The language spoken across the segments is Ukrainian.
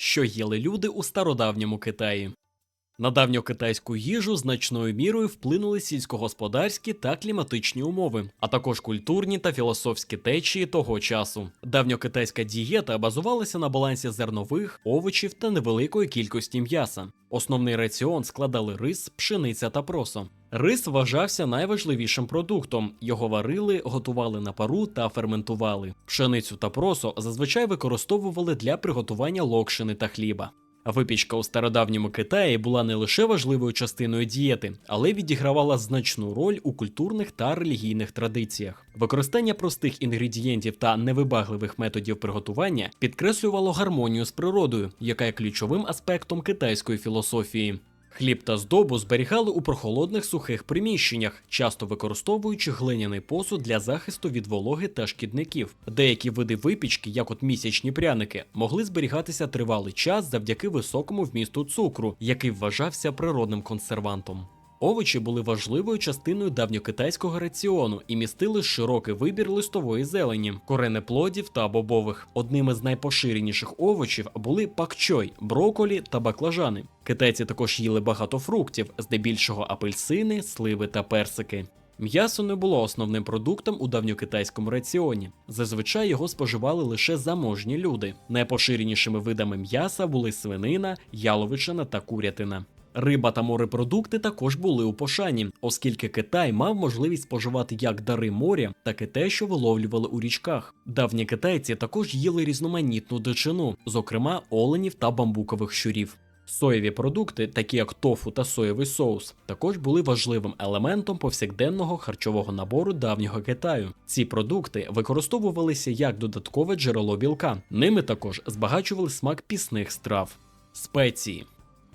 що їли люди у стародавньому Китаї. На давньокитайську їжу значною мірою вплинули сільськогосподарські та кліматичні умови, а також культурні та філософські течії того часу. Давньокитайська дієта базувалася на балансі зернових, овочів та невеликої кількості м'яса. Основний раціон складали рис, пшениця та просо. Рис вважався найважливішим продуктом. Його варили, готували на пару та ферментували. Пшеницю та просо зазвичай використовували для приготування локшини та хліба. Випічка у стародавньому Китаї була не лише важливою частиною дієти, але відігравала значну роль у культурних та релігійних традиціях. Використання простих інгредієнтів та невибагливих методів приготування підкреслювало гармонію з природою, яка є ключовим аспектом китайської філософії. Хліб та здобу зберігали у прохолодних сухих приміщеннях, часто використовуючи глиняний посуд для захисту від вологи та шкідників. Деякі види випічки, як от місячні пряники, могли зберігатися тривалий час завдяки високому вмісту цукру, який вважався природним консервантом. Овочі були важливою частиною давньокитайського раціону і містили широкий вибір листової зелені, коренеплодів та бобових. Одними з найпоширеніших овочів були пакчой, броколі та баклажани. Китайці також їли багато фруктів, здебільшого апельсини, сливи та персики. М'ясо не було основним продуктом у давньокитайському раціоні. Зазвичай його споживали лише заможні люди. Найпоширенішими видами м'яса були свинина, яловичина та курятина. Риба та морепродукти також були у пошані, оскільки Китай мав можливість споживати як дари моря, так і те, що виловлювали у річках. Давні китайці також їли різноманітну дичину, зокрема оленів та бамбукових щурів. Соєві продукти, такі як тофу та соєвий соус, також були важливим елементом повсякденного харчового набору давнього Китаю. Ці продукти використовувалися як додаткове джерело білка. Ними також збагачували смак пісних страв. Спеції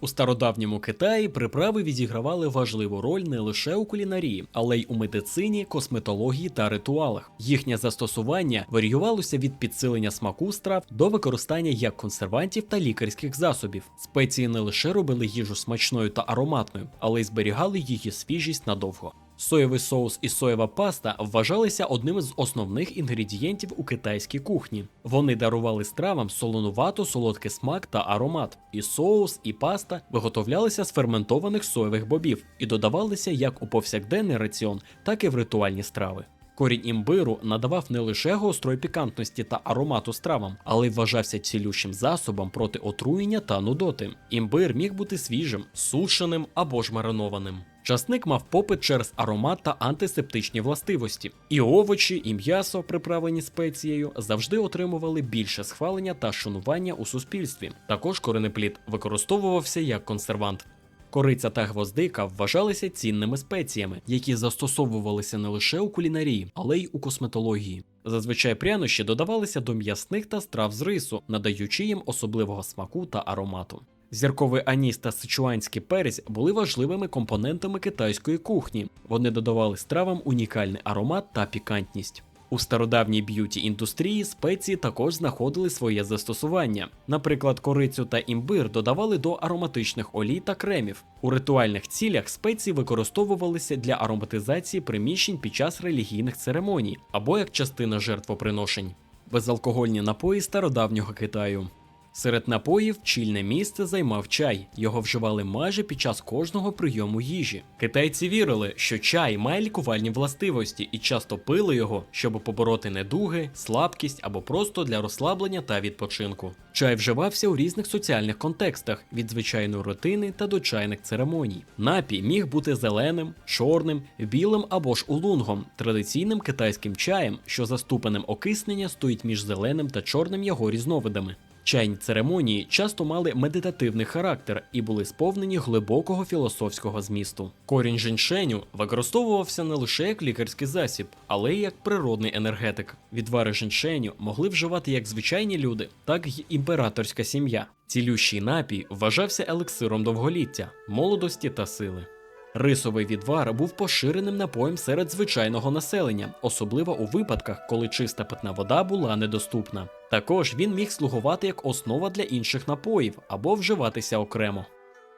у стародавньому Китаї приправи відігравали важливу роль не лише у кулінарії, але й у медицині, косметології та ритуалах. Їхнє застосування варіювалося від підсилення смаку страв до використання як консервантів та лікарських засобів. Спеції не лише робили їжу смачною та ароматною, але й зберігали її свіжість надовго. Соєвий соус і соєва паста вважалися одним з основних інгредієнтів у китайській кухні. Вони дарували стравам солонувато солодкий смак та аромат. І соус, і паста виготовлялися з ферментованих соєвих бобів і додавалися як у повсякденний раціон, так і в ритуальні страви. Корінь імбиру надавав не лише гострої пікантності та аромату стравам, але й вважався цілющим засобом проти отруєння та нудоти. Імбир міг бути свіжим, сушеним або ж маринованим. Часник мав попит через аромат та антисептичні властивості. І овочі, і м'ясо, приправлені спецією, завжди отримували більше схвалення та шанування у суспільстві. Також коренеплід використовувався як консервант. Кориця та гвоздика вважалися цінними спеціями, які застосовувалися не лише у кулінарії, але й у косметології. Зазвичай прянощі додавалися до м'ясних та страв з рису, надаючи їм особливого смаку та аромату. Зірковий аніс та сичуанський перець були важливими компонентами китайської кухні. Вони додавали стравам унікальний аромат та пікантність. У стародавній б'юті індустрії спеції також знаходили своє застосування. Наприклад, корицю та імбир додавали до ароматичних олій та кремів. У ритуальних цілях спеції використовувалися для ароматизації приміщень під час релігійних церемоній або як частина жертвоприношень. Безалкогольні напої стародавнього Китаю. Серед напоїв чільне місце займав чай. Його вживали майже під час кожного прийому їжі. Китайці вірили, що чай має лікувальні властивості і часто пили його, щоб побороти недуги, слабкість або просто для розслаблення та відпочинку. Чай вживався у різних соціальних контекстах від звичайної рутини та до чайних церемоній. Напій міг бути зеленим, чорним, білим або ж улунгом, традиційним китайським чаєм, що за ступенем окиснення стоїть між зеленим та чорним його різновидами. Чайні церемонії часто мали медитативний характер і були сповнені глибокого філософського змісту. Корінь женьшеню використовувався не лише як лікарський засіб, але й як природний енергетик. Відвари женьшеню могли вживати як звичайні люди, так й імператорська сім'я. Цілющий напій вважався елексиром довголіття, молодості та сили. Рисовий відвар був поширеним напоєм серед звичайного населення, особливо у випадках, коли чиста питна вода була недоступна. Також він міг слугувати як основа для інших напоїв або вживатися окремо.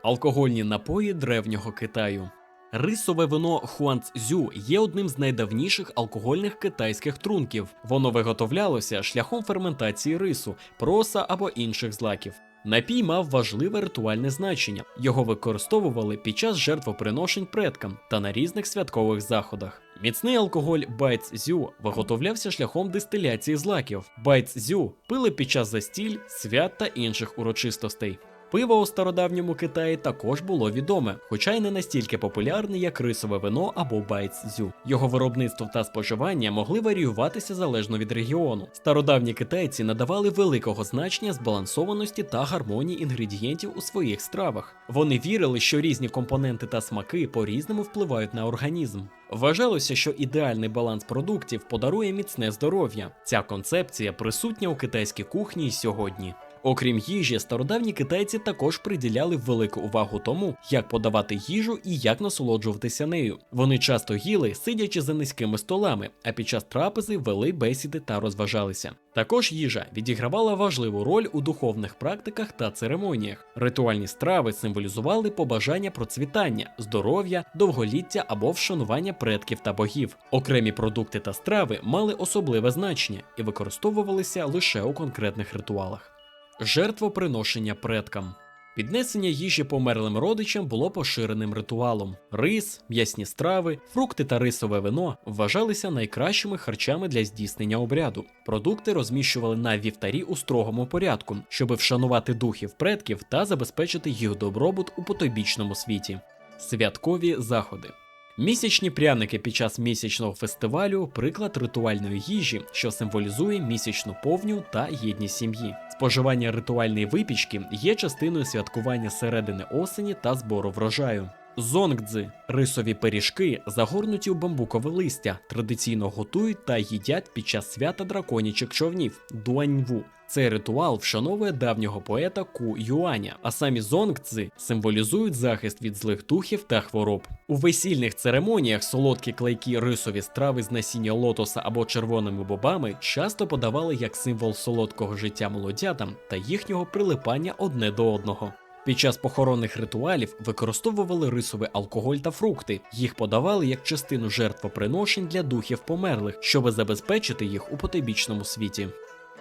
Алкогольні напої древнього Китаю. Рисове вино Хуанцзю є одним з найдавніших алкогольних китайських трунків. Воно виготовлялося шляхом ферментації рису, проса або інших злаків. Напій мав важливе ритуальне значення. Його використовували під час жертвоприношень предкам та на різних святкових заходах. Міцний алкоголь байцзю виготовлявся шляхом дистиляції злаків. Байцзю пили під час застіль, свят та інших урочистостей. Пиво у стародавньому Китаї також було відоме, хоча й не настільки популярне, як рисове вино або байцзю. Його виробництво та споживання могли варіюватися залежно від регіону. Стародавні китайці надавали великого значення збалансованості та гармонії інгредієнтів у своїх стравах. Вони вірили, що різні компоненти та смаки по-різному впливають на організм. Вважалося, що ідеальний баланс продуктів подарує міцне здоров'я. Ця концепція присутня у китайській кухні й сьогодні. Окрім їжі, стародавні китайці також приділяли велику увагу тому, як подавати їжу і як насолоджуватися нею. Вони часто їли, сидячи за низькими столами, а під час трапези вели бесіди та розважалися. Також їжа відігравала важливу роль у духовних практиках та церемоніях. Ритуальні страви символізували побажання процвітання, здоров'я, довголіття або вшанування предків та богів. Окремі продукти та страви мали особливе значення і використовувалися лише у конкретних ритуалах. Жертвоприношення предкам. Піднесення їжі померлим родичам було поширеним ритуалом. Рис, м'ясні страви, фрукти та рисове вино вважалися найкращими харчами для здійснення обряду. Продукти розміщували на вівтарі у строгому порядку, щоб вшанувати духів предків та забезпечити їх добробут у потойбічному світі. Святкові заходи. Місячні пряники під час місячного фестивалю приклад ритуальної їжі, що символізує місячну повню та єдність сім'ї. Споживання ритуальної випічки є частиною святкування середини осені та збору врожаю. Зонгдзи рисові пиріжки, загорнуті у бамбукове листя, традиційно готують та їдять під час свята драконічих човнів дуаньву. Цей ритуал вшановує давнього поета Ку Юаня, а самі зонгцзи символізують захист від злих духів та хвороб. У весільних церемоніях солодкі клейкі рисові страви з насіння лотоса або червоними бобами часто подавали як символ солодкого життя молодятам та їхнього прилипання одне до одного. Під час похоронних ритуалів використовували рисовий алкоголь та фрукти. Їх подавали як частину жертвоприношень для духів померлих, щоб забезпечити їх у потойбічному світі.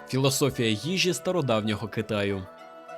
Філософія їжі стародавнього Китаю.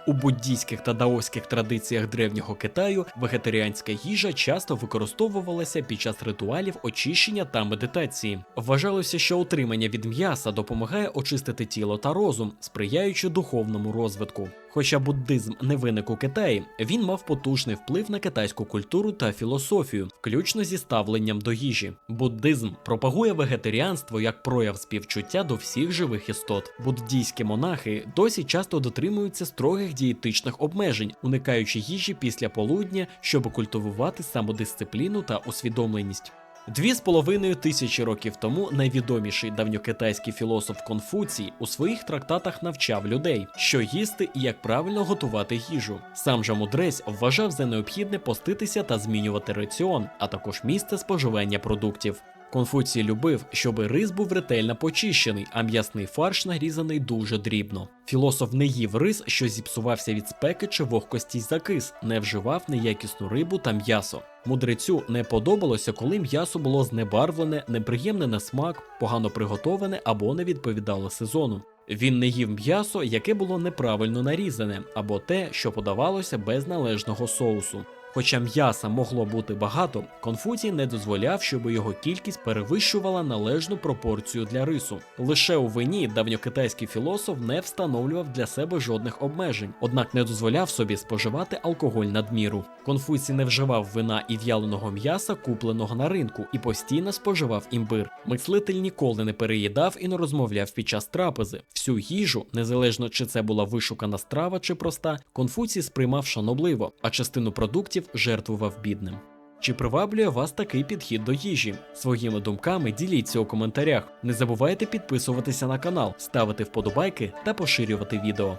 У буддійських та даоських традиціях древнього Китаю вегетаріанська їжа часто використовувалася під час ритуалів очищення та медитації. Вважалося, що утримання від м'яса допомагає очистити тіло та розум, сприяючи духовному розвитку. Хоча буддизм не виник у Китаї, він мав потужний вплив на китайську культуру та філософію, включно зі ставленням до їжі. Буддизм пропагує вегетаріанство як прояв співчуття до всіх живих істот. Буддійські монахи досі часто дотримуються строгих дієтичних обмежень, уникаючи їжі після полудня, щоб культивувати самодисципліну та усвідомленість. Дві з половиною тисячі років тому найвідоміший давньокитайський філософ Конфуцій у своїх трактатах навчав людей, що їсти і як правильно готувати їжу. Сам же мудрець вважав за необхідне поститися та змінювати раціон, а також місце споживання продуктів. Конфуцій любив, щоб рис був ретельно почищений, а м'ясний фарш нарізаний дуже дрібно. Філософ не їв рис, що зіпсувався від спеки чи вогкості закис, не вживав неякісну рибу та м'ясо. Мудрецю не подобалося, коли м'ясо було знебарвлене, неприємне на смак, погано приготоване або не відповідало сезону. Він не їв м'ясо, яке було неправильно нарізане, або те, що подавалося без належного соусу. Хоча м'яса могло бути багато, Конфуцій не дозволяв, щоб його кількість перевищувала належну пропорцію для рису. Лише у вині давньокитайський філософ не встановлював для себе жодних обмежень, однак не дозволяв собі споживати алкоголь надміру. Конфуцій не вживав вина і в'яленого м'яса, купленого на ринку, і постійно споживав імбир. Мислитель ніколи не переїдав і не розмовляв під час трапези. Всю їжу, незалежно чи це була вишукана страва чи проста, Конфуцій сприймав шанобливо, а частину продуктів жертвував бідним. Чи приваблює вас такий підхід до їжі? Своїми думками діліться у коментарях. Не забувайте підписуватися на канал, ставити вподобайки та поширювати відео.